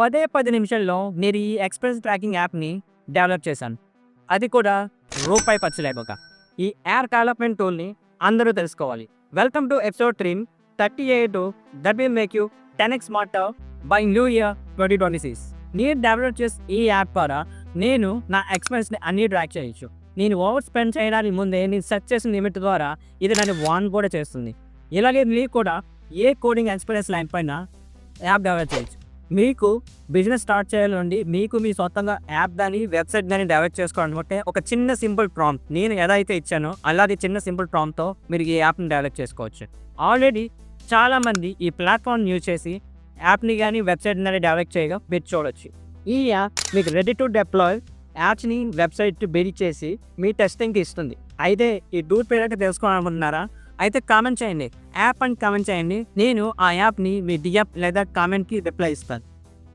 పదే పది నిమిషాల్లో నేను ఈ ఎక్స్ప్రెస్ ట్రాకింగ్ యాప్ని డెవలప్ చేశాను. అది కూడా రూపాయి ఖర్చు లేక ఈ యాప్ డెవలప్మెంట్ టూల్ని అందరూ తెలుసుకోవాలి. Welcome to episode three thirty eight that will make you ten X smart by new year twenty twenty six. నేను డెవలప్ చేసే ఈ యాప్ ద్వారా నేను నా ఎక్స్పెన్స్ని అన్ని ట్రాక్ చేయొచ్చు. నేను ఓవర్ స్పెండ్ చేయడానికి ముందే నేను సెర్చ్ చేసిన లిమిట్ ద్వారా ఇది నన్ను వాన్ కూడా చేస్తుంది. ఇలాగే మీరు కూడా ఏ కోడింగ్ ఎక్స్పీరియన్స్ లైన్ పైన యాప్ డెవలప్ చేయొచ్చు. మీకు బిజినెస్ స్టార్ట్ చేయాలండి మీకు మీ సొంతంగా యాప్ కానీ వెబ్సైట్ కానీ డెవలప్ చేసుకోవాలనుకుంటే ఒక చిన్న సింపుల్ ప్రాంప్ట్ నేను ఏదైతే ఇచ్చానో అలాగే చిన్న సింపుల్ ప్రాంప్ట్తో మీరు ఈ యాప్ని డెవలప్ చేసుకోవచ్చు. ఆల్రెడీ చాలామంది ఈ ప్లాట్ఫామ్ని యూజ్ చేసి యాప్ని కానీ వెబ్సైట్ని కానీ డెవలప్ చేయగా మీరు చూడొచ్చు. ఈ యాప్ మీకు రెడీ టు డిప్లాయ్ యాప్స్ని వెబ్సైట్ బిల్డ్ చేసి మీ టెస్టింగ్కి ఇస్తుంది. అయితే ఈ డూర్ పేరెంట్ తెలుసుకోవాలనుకుంటున్నారా? అయితే కామెంట్ చేయండి. యాప్ అని కామెంట్ చేయండి. నేను ఆ యాప్ని మీ డిఎఫ్ లేదా కామెంట్కి రిప్లై ఇస్తాను.